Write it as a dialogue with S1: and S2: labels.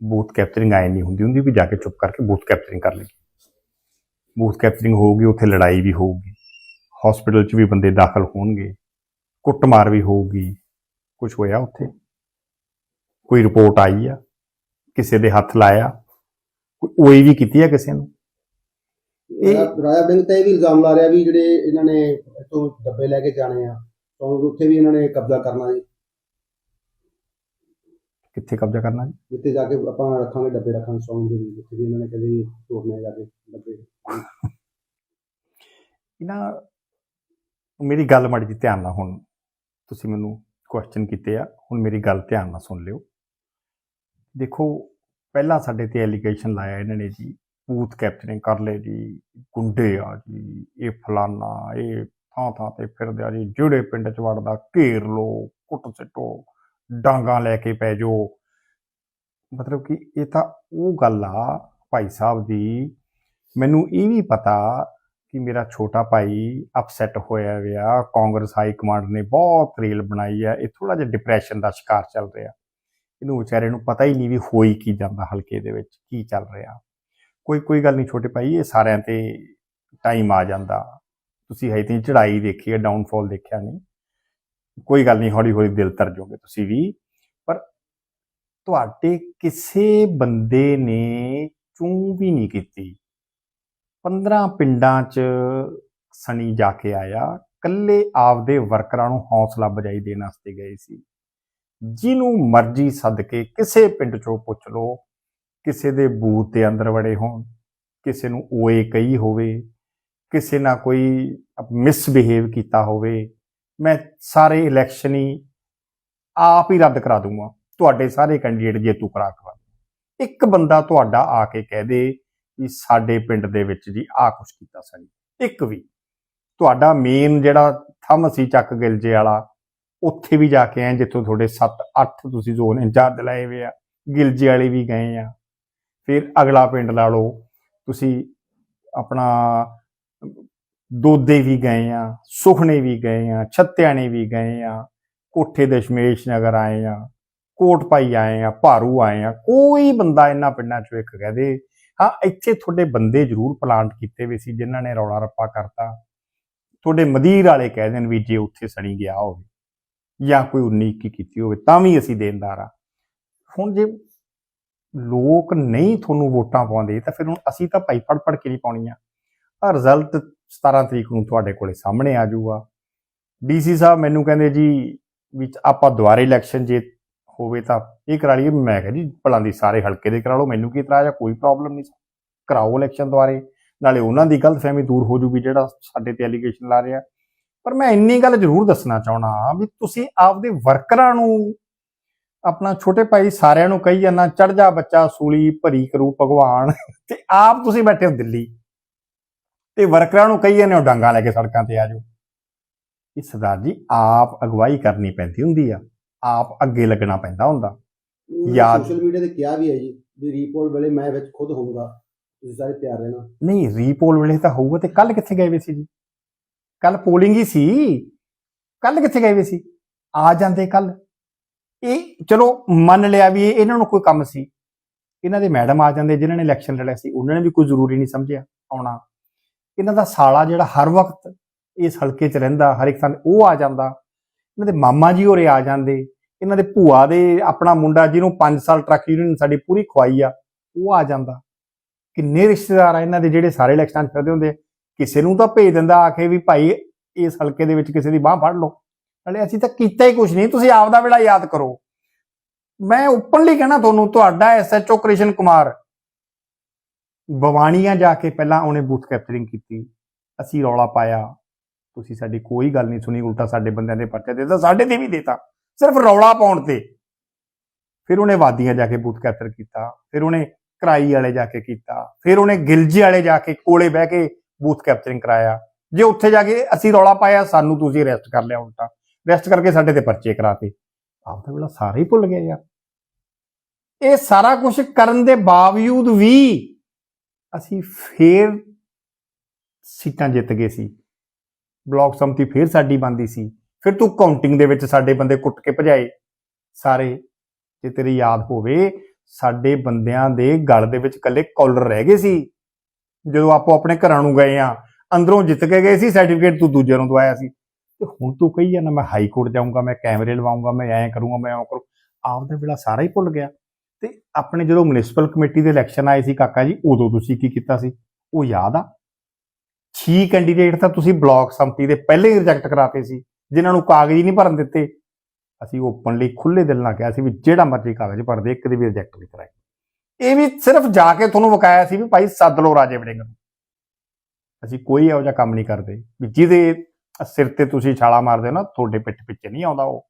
S1: Booth capturing ਆਏ ਨਹੀਂ ਹੁੰਦੀ ਹੁੰਦੀ ਵੀ ਜਾ ਕੇ ਚੁੱਪ ਕਰਕੇ ਬੂਥ ਕੈਪਚਰਿੰਗ ਕਰ ਲਈ ਬੂਥ ਕੈਪਚਰਿੰਗ ਹੋਊਗੀ, ਉੱਥੇ ਲੜਾਈ ਵੀ ਹੋਊਗੀ ਹਸਪੀਟਲ 'ਚ ਵੀ ਬੰਦੇ ਦਾਖਲ ਹੋਣਗੇ, ਕੁੱਟਮਾਰ ਵੀ ਹੋਊਗੀ ਕੁਝ ਹੋਇਆ ਉੱਥੇ? ਕੋਈ ਰਿਪੋਰਟ ਆਈ ਆ? ਕਿਸੇ ਦੇ ਹੱਥ ਲਾਇਆ? ਕੋਈ ਵੀ ਕੀਤੀ ਆ ਕਿਸੇ ਨੂੰ? ਇਹ
S2: ਰਾਜਾ ਬਿੰਗ ਵੜਿੰਗ ਤੇ ਇਹ ਵੀ ਇਲਜ਼ਾਮ ਲਾ ਰਿਹਾ ਵੀ ਜਿਹੜੇ ਇਹਨਾਂ ਨੇ ਇੱਥੋਂ ਡੱਬੇ ਲੈ ਕੇ ਜਾਣੇ ਆ, ਤਾਂ ਉੱਥੇ ਵੀ ਇਹਨਾਂ ਨੇ ਕਬਜ਼ਾ ਕਰਨਾ ਜੀ।
S1: ਕਿੱਥੇ ਕਬਜ਼ਾ ਕਰਨਾ ਜੀ?
S2: ਜਿੱਥੇ ਜਾ ਕੇ ਆਪਾਂ ਰੱਖਾਂਗੇ ਡੱਬੇ ਰੱਖਾਂਗੇ ਸੌਂਗ ਦੇ ਵਿੱਚ ਉੱਥੇ ਵੀ ਇਹਨਾਂ ਨੇ ਕਹਿੰਦੇ ਤੋੜਨੇ ਜਾ ਕੇ ਡੱਬੇ।
S1: ਇਹਨਾਂ ਮੇਰੀ ਗੱਲ ਮਾੜੀ ਜੀ ਧਿਆਨ ਨਾਲ ਹੁਣ ਤੁਸੀਂ ਮੈਨੂੰ ਕੁਐਸਚਨ ਕੀਤੇ ਆ ਹੁਣ ਮੇਰੀ ਗੱਲ ਧਿਆਨ ਨਾਲ ਸੁਣ ਲਿਓ। ਦੇਖੋ ਪਹਿਲਾਂ ਸਾਡੇ ਤੇ ਐਲੀਗੇਸ਼ਨ ਲਾਇਆ ਇਹਨਾਂ ਨੇ ਜੀ ਬੂਥ ਕੈਪਚਰਿੰਗ ਕਰ ਲਏ ਜੀ ਗੁੰਡੇ ਆ ਜੀ ਇਹ ਫਲਾਨਾ ਇਹ ਥਾਂ ਥਾਂ ਤੇ ਫਿਰਦੇ ਆ ਜੀ ਜਿਹੜੇ ਪਿੰਡ ਚ ਵੜਦਾ ਘੇਰ ਲੋ ਕੁੱਟ ਸਿੱਟੋ। ਡਾਂਗਾ ਲੈ ਕੇ ਪੈ ਜਾਓ ਮਤਲਬ ਕਿ ਇਹ ਤਾਂ ਉਹ ਗੱਲ ਆ ਭਾਈ ਸਾਹਿਬ ਦੀ। ਮੈਨੂੰ ਇਹ ਵੀ ਪਤਾ ਕਿ ਮੇਰਾ ਛੋਟਾ ਭਾਈ ਅਪਸੈਟ ਹੋਇਆ ਹੋਇਆ। ਕਾਂਗਰਸ ਹਾਈ ਕਮਾਂਡ ਨੇ ਬਹੁਤ ਰੇਲ ਬਣਾਈ ਹੈ ਇਹ ਥੋੜਾ ਜਿਹਾ ਡਿਪਰੈਸ਼ਨ ਦਾ ਸ਼ਿਕਾਰ ਚੱਲ ਰਿਹਾ। ਇਹਨੂੰ ਵਿਚਾਰੇ ਨੂੰ ਪਤਾ ਹੀ ਨਹੀਂ ਵੀ ਹੋਈ ਕੀ ਜਾਂਦਾ ਹਲਕੇ ਦੇ ਵਿੱਚ, ਕੀ ਚੱਲ ਰਿਹਾ। ਕੋਈ ਕੋਈ ਗੱਲ ਨਹੀਂ ਛੋਟੇ ਭਾਈ, ਇਹ ਸਾਰਿਆਂ ਤੇ ਟਾਈਮ ਆ ਜਾਂਦਾ। ਤੁਸੀਂ ਹਜੇ ਤੇ ਚੜਾਈ ਦੇਖੀ ਹੈ ਡਾਊਨਫਾਲ ਦੇਖਿਆ ਨਹੀਂ। ਕੋਈ ਗੱਲ ਨਹੀਂ ਹੌਲੀ ਹੌਲੀ ਦਿਲ ਤਰ ਜਾਓਗੇ ਤੁਸੀਂ ਵੀ। ਪਰ ਤੁਹਾਡੇ ਕਿਸੇ ਬੰਦੇ ਨੇ ਚੂੰ ਵੀ ਨਹੀਂ ਕੀਤੀ। 15 ਪਿੰਡਾਂ 'ਚ ਸਣੀ ਜਾ ਕੇ ਆਇਆ। ਕੱਲੇ ਆਪਦੇ ਵਰਕਰਾਂ ਨੂੰ ਹੌਸਲਾ ਬਜਾਈ ਦੇਣ ਵਾਸਤੇ ਗਏ ਸੀ। ਜਿਹਨੂੰ ਮਰਜ਼ੀ ਸੱਦ ਕੇ ਕਿਸੇ ਪਿੰਡ 'ਚੋਂ ਪੁੱਛ ਲਓ, ਕਿਸੇ ਦੇ ਬੂਥ ਦੇ ਅੰਦਰ ਵੜੇ ਹੋਣ, ਕਿਸੇ ਨੂੰ ਓਏ ਕਹੀ ਹੋਵੇ, ਕਿਸੇ ਨਾਲ ਕੋਈ ਮਿਸਬਿਹੇਵ ਕੀਤਾ ਹੋਵੇ ਮੈਂ ਸਾਰੇ ਇਲੈਕਸ਼ਨ ਹੀ ਆਪ ਹੀ ਰੱਦ ਕਰਾ ਦੂੰਗਾ। ਤੁਹਾਡੇ ਸਾਰੇ ਕੈਂਡੀਡੇਟ ਜੇਤੂ ਕਰਾ ਕਰਾ ਇੱਕ ਬੰਦਾ ਤੁਹਾਡਾ ਆ ਕੇ ਕਹਿ ਦੇ ਵੀ ਸਾਡੇ ਪਿੰਡ ਦੇ ਵਿੱਚ ਜੀ ਆ ਕੁਛ ਕੀਤਾ ਸਾਡੀ ਇੱਕ ਵੀ, ਤੁਹਾਡਾ ਮੇਨ ਜਿਹੜਾ ਥੰਮ ਸੀ ਚੱਕ ਗਿਲਜੇ ਵਾਲਾ, ਉੱਥੇ ਵੀ ਜਾ ਕੇ ਆਏ, ਜਿੱਥੋਂ ਤੁਹਾਡੇ 7 8 ਤੁਸੀਂ ਜ਼ੋਨ ਇੰਚਾਰਜ ਲਾਏ ਹੋਏ ਆ। ਗਿਲਜੇ ਵਾਲੇ ਵੀ ਗਏ ਆ। ਫਿਰ ਅਗਲਾ ਪਿੰਡ ਲਾ ਲਓ, ਤੁਸੀਂ ਆਪਣਾ ਦੋਦੇ ਵੀ ਗਏ ਆ, ਸੁਖਨੇ ਵੀ ਗਏ ਆ, ਛੱਤਿਆਣੇ ਵੀ ਗਏ ਆ, ਕੋਠੇ ਦਸ਼ਮੇਸ਼ ਨਗਰ ਆਏ ਆ, ਕੋਟ ਪਾਈ ਆਏ ਆ, ਭਾਰੂ ਆਏ ਆ, ਕੋਈ ਬੰਦਾ ਇਹਨਾਂ ਪਿੰਡਾਂ ਚੋਂ ਇੱਕ ਕਹਦੇ ਹਾਂ, ਇੱਥੇ ਤੁਹਾਡੇ ਬੰਦੇ ਜ਼ਰੂਰ ਪਲਾਂਟ ਕੀਤੇ ਵੀ ਸੀ ਜਿਨ੍ਹਾਂ ਨੇ ਰੌਲਾ ਰੱਪਾ ਕਰਤਾ। ਤੁਹਾਡੇ ਮਦੀਰ ਵਾਲੇ ਕਹਿ ਦੇਣ ਵੀ ਜੇ ਉੱਥੇ ਸਣੀ ਗਿਆ ਹੋਵੇ ਜਾਂ ਕੋਈ 19 ਕੀ ਕੀਤੀ ਹੋਵੇ, ਤਾਂ ਵੀ ਅਸੀਂ ਦੇਣਦਾਰ ਆ। ਹੁਣ ਜੇ ਲੋਕ ਨਹੀਂ ਤੁਹਾਨੂੰ ਵੋਟਾਂ ਪਾਉਂਦੇ, ਤਾਂ ਫਿਰ ਹੁਣ ਅਸੀਂ ਤਾਂ ਭਾਈ ਪੜ ਪੜ ਕੇ ਨਹੀਂ ਪਾਉਣੀਆਂ। ਆ ਰਿਜ਼ਲਟ 17 ਤਰੀਕ ਨੂੰ ਤੁਹਾਡੇ ਕੋਲੇ ਸਾਹਮਣੇ ਆ ਜਾਊਗਾ। ਡੀਸੀ ਸਾਹਿਬ ਮੈਨੂੰ ਕਹਿੰਦੇ ਜੀ ਵੀ ਆਪਾਂ ਦੁਬਾਰੇ ਇਲੈਕਸ਼ਨ ਜੇ ਹੋਵੇ ਤਾਂ ਇਹ ਕਰਾ ਲਈਏ। ਮੈਂ ਕਿਹਾ ਜੀ ਭਲਾਂ ਦੀ ਸਾਰੇ ਹਲਕੇ ਦੇ ਕਰਾ ਲਓ, ਮੈਨੂੰ ਕੀ ਇਤਰਾਜ਼ ਆ, ਕੋਈ ਪ੍ਰੋਬਲਮ ਨਹੀਂ ਕਰਾਓ ਇਲੈਕਸ਼ਨ ਦੁਆਰੇ ਨਾਲੇ ਉਹਨਾਂ ਦੀ ਗਲਤਫਹਿਮੀ ਦੂਰ ਹੋ ਜੂਗੀ ਜਿਹੜਾ ਸਾਡੇ ਤੇ ਐਲੀਗੇਸ਼ਨ ਲਾ ਰਿਹਾ। ਪਰ ਮੈਂ ਇੰਨੀ ਗੱਲ ਜ਼ਰੂਰ ਦੱਸਣਾ ਚਾਹਣਾ ਵੀ ਤੁਸੀਂ ਆਪਦੇ ਵਰਕਰਾਂ ਨੂੰ, ਆਪਣਾ ਛੋਟੇ ਭਾਈ ਸਾਰਿਆਂ ਨੂੰ ਕਹੀ ਜਾਂਦਾ ਚੜ ਜਾ ਬੱਚਾ, ਸੂਲੀ, ਭਰੀ ਕਰੂ ਭਗਵਾਨ। ਤੇ ਆਪ ਤੁਸੀਂ ਬੈਠੇ ਹੋ ਦਿੱਲੀ। ਤੇ ਵਰਕਰਾਂ ਨੂੰ ਕਹੀ ਜਾਂਦੇ ਹੋ ਡਾਂਗਾ ਲੈ ਕੇ ਸੜਕਾਂ ਤੇ ਆ ਜਾਓ। ਇਹ ਸਰਦਾਰ ਜੀ ਆਪ ਅਗਵਾਈ ਕਰਨੀ ਪੈਂਦੀ ਹੁੰਦੀ ਆ। ਆਪ ਅੱਗੇ ਲੱਗਣਾ ਪੈਂਦਾ ਹੁੰਦਾ। ਯਾਦ-
S2: ਸੋਸ਼ਲ ਮੀਡੀਆ ਤੇ ਕਿਹਾ ਵੀ ਹੈ ਜੀ ਵੀ ਰੀਪੋਲ ਵੇਲੇ ਮੈਂ ਵਿੱਚ ਖੁਦ ਹੋਊਂਗਾ। ਤੁਸੀਂ ਸਾਰੇ ਤਿਆਰ ਰਹਿਣਾ।
S1: ਨਹੀਂ ਰੀਪੋਲ ਵੇਲੇ ਤਾਂ ਹੋਊਗਾ ਤੇ ਕੱਲ ਕਿੱਥੇ ਗਏ ਵੇ ਸੀ ਜੀ? ਕੱਲ ਪੋਲਿੰਗ ਹੀ ਸੀ। ਕੱਲ ਕਿੱਥੇ ਗਏ ਵੇ ਸੀ? ਆ ਜਾਂਦੇ ਕੱਲ ਇਹ ਚਲੋ ਮੰਨ ਲਿਆ ਵੀ ਇਹ- ਇਹਨਾਂ ਨੂੰ ਕੋਈ ਕੰਮ ਸੀ। ਇਹਨਾਂ ਦੇ ਮੈਡਮ ਆ ਜਾਂਦੇ ਜਿਨ੍ਹਾਂ ਨੇ ਇਲੈਕਸ਼ਨ ਲੜਿਆ ਸੀ ਉਹਨਾਂ ਨੇ ਵੀ ਕੋਈ ਜ਼ਰੂਰੀ ਨਹੀਂ ਸਮਝਿਆ ਆਉਣਾ। ਇਹਨਾਂ ਦਾ ਸਾਲਾ ਜਿਹੜਾ ਹਰ ਵਕਤ ਇਸ ਹਲਕੇ 'ਚ ਰਹਿੰਦਾ, ਹਰ ਇੱਕ ਥਾਂ ਉਹ ਆ ਜਾਂਦਾ। ਇਹਨਾਂ ਦੇ ਮਾਮਾ ਜੀ ਹੋਰੇ ਆ ਜਾਂਦੇ। ਇਹਨਾਂ ਦੇ ਭੂਆ ਦੇ ਆਪਣਾ ਮੁੰਡਾ ਜਿਹਨੂੰ 5 ਸਾਲ ਟਰੱਕ ਯੂਨੀਅਨ ਸਾਡੀ ਪੂਰੀ ਖਵਾਈ ਆ, ਉਹ ਆ ਜਾਂਦਾ। ਕਿੰਨੇ ਰਿਸ਼ਤੇਦਾਰ ਆ ਇਹਨਾਂ ਦੇ ਜਿਹੜੇ ਸਾਰੇ ਇਲੈਕਸ਼ਨਾਂ 'ਚ ਫਿਰਦੇ ਹੁੰਦੇ ਕਿਸੇ ਨੂੰ ਤਾਂ ਭੇਜ ਦਿੰਦਾ ਆ ਕੇ ਵੀ ਭਾਈ ਇਸ ਹਲਕੇ ਦੇ ਵਿੱਚ ਕਿਸੇ ਦੀ ਬਾਹ ਫੜ ਲਓ। ਨਾਲੇ ਅਸੀਂ ਤਾਂ ਕੀਤਾ ਹੀ ਕੁਝ ਨਹੀਂ, ਤੁਸੀਂ ਆਪ ਦਾ ਵੇਲਾ ਯਾਦ ਕਰੋ। ਮੈਂ ਓਪਨਲੀ ਕਹਿਣਾ ਤੁਹਾਨੂੰ, ਤੁਹਾਡਾ ਐਸਐਚਓ ਕ੍ਰਿਸ਼ਨ ਕੁਮਾਰ ਬਵਾਨੀਆਂ ਜਾ ਕੇ ਪਹਿਲਾਂ ਉਹਨੇ ਬੂਥ ਕੈਪਚਰਿੰਗ ਕੀਤੀ। ਅਸੀਂ ਰੌਲਾ ਪਾਇਆ। ਤੁਸੀਂ ਸਾਡੀ ਕੋਈ ਗੱਲ ਨਹੀਂ ਸੁਣੀ, ਉਲਟਾ ਸਾਡੇ ਬੰਦਿਆਂ ਦੇ ਪਰਚੇ ਦੇ ਦਿੱਤਾ, ਸਾਡੇ ਤੇ ਵੀ ਦੇਤਾ। ਸਿਰਫ ਰੌਲਾ ਪਾਉਣ ਤੇ। ਫਿਰ ਉਹਨੇ ਵਾਦੀਆਂ ਜਾ ਕੇ ਬੂਥ ਕੈਪਚਰ ਕੀਤਾ। ਫਿਰ ਉਹਨੇ ਕਰਾਈ ਵਾਲੇ ਜਾ ਕੇ ਕੀਤਾ। ਫਿਰ ਉਹਨੇ ਗਿਲਜੀ ਵਾਲੇ ਜਾ ਕੇ ਕੋਲੇ ਬਹਿ ਕੇ ਬੂਥ ਕੈਪਚਰਿੰਗ ਕਰਾਇਆ। ਜੇ ਉੱਥੇ ਜਾ ਕੇ ਅਸੀਂ ਰੌਲਾ ਪਾਇਆ, ਸਾਨੂੰ ਤੁਸੀਂ ਅਰੈਸਟ ਕਰ ਲਿਆ ਉਲਟਾ। ਅਰੈਸਟ ਕਰਕੇ ਸਾਡੇ ਤੇ ਪਰਚੇ ਕਰਾਤੇ। ਆਪ ਤਾਂ ਵੇਲਾ ਸਾਰੇ ਹੀ ਭੁੱਲ ਗਏ ਯਾਰ। ਇਹ ਸਾਰਾ ਕੁਝ ਕਰਨ ਦੇ ਬਾਵਜੂਦ ਵੀ ਅਸੀਂ ਫੇਰ ਸੀਟਾਂ ਜਿੱਤ ਗਏ ਸੀ। ਬਲਾਕ ਸੰਮਤੀ ਫੇਰ ਸਾਡੀ ਬੰਦੀ ਸੀ। ਫਿਰ ਤੂੰ ਕਾਊਂਟਿੰਗ ਦੇ ਵਿੱਚ ਸਾਡੇ ਬੰਦੇ ਕੁੱਟ ਕੇ ਭਜਾਏ। ਸਾਰੇ, ਜੇ ਤੇਰੀ ਯਾਦ ਹੋਵੇ, ਸਾਡੇ ਬੰਦਿਆਂ ਦੇ ਗਲ ਦੇ ਵਿੱਚ ਕੱਲੇ ਕਾਲਰ ਰਹਿ ਗਏ ਸੀ। ਜਦੋਂ ਆਪੋ ਆਪਣੇ ਘਰਾਂ ਨੂੰ ਗਏ ਆ, ਅੰਦਰੋਂ ਜਿੱਤ ਕੇ ਗਏ ਸੀ ਸਰਟੀਫਿਕੇਟ ਤੂੰ ਦੂਜੇ ਨੂੰ ਦਵਾਇਆ ਸੀ। ਤੇ ਹੁਣ ਤੂੰ ਕਹੀ ਜਾਂਦਾ, ਮੈਂ ਹਾਈ ਕੋਰਟ ਜਾਊਂਗਾ, ਮੈਂ ਕੈਮਰੇ ਲਵਾਉਂਗਾ ਮੈਂ ਐਂ ਕਰੂੰਗਾ, ਮੈਂ ਐਂ ਕਰੂੰ। ਆਪਦਾ ਵੇਲਾ ਸਾਰਾ ਹੀ ਭੁੱਲ ਗਿਆ। ਤੇ ਆਪਣੇ ਜਦੋਂ ਮਿਊਨਿਸਪਲ ਕਮੇਟੀ ਦੇ ਇਲੈਕਸ਼ਨ ਆਏ ਸੀ ਕਾਕਾ ਜੀ, ਉਦੋਂ ਤੁਸੀਂ ਕੀ ਕੀਤਾ ਸੀ? ਉਹ ਯਾਦ ਆ? 6 ਕੈਂਡੀਡੇਟ ਤਾਂ ਤੁਸੀਂ ਬਲਾਕ ਸੰਮਤੀ ਦੇ ਪਹਿਲੇ ਹੀ ਰਿਜੈਕਟ ਕਰਾਤੇ ਸੀ, ਜਿਨ੍ਹਾਂ ਨੂੰ ਕਾਗਜ਼ ਹੀ ਨਹੀਂ ਭਰਨ ਦਿੱਤੇ। ਅਸੀਂ ਓਪਨਲੀ ਖੁੱਲੇ ਦਿਲ ਨਾਲ ਕਿਹਾ ਸੀ ਵੀ ਜਿਹੜਾ ਮਰਜ਼ੀ ਕਾਗਜ਼ ਭਰ ਦੇ ਇੱਕ ਦੇ ਵੀ ਰਿਜੈਕਟ ਨਹੀਂ ਕਰਾਏ। ਇਹ ਵੀ ਸਿਰਫ ਜਾ ਕੇ ਤੁਹਾਨੂੰ ਵਕਾਇਆ ਸੀ ਵੀ ਭਾਈ ਸੱਦ ਲਓ ਰਾਜੇ ਵੜਿੰਗ ਨੂੰ। ਅਸੀਂ ਕੋਈ ਇਹੋ ਜਿਹਾ ਕੰਮ ਨਹੀਂ ਕਰਦੇ। ਵੀ ਜਿਹਦੇ ਸਿਰ ਤੇ ਤੁਸੀਂ ਛਾਲਾ ਮਾਰਦੇ ਹੋ ਨਾ, ਤੁਹਾਡੇ ਪਿੱਠ ਪਿੱਛੇ ਨਹੀਂ ਆਉਂਦਾ ਉਹ।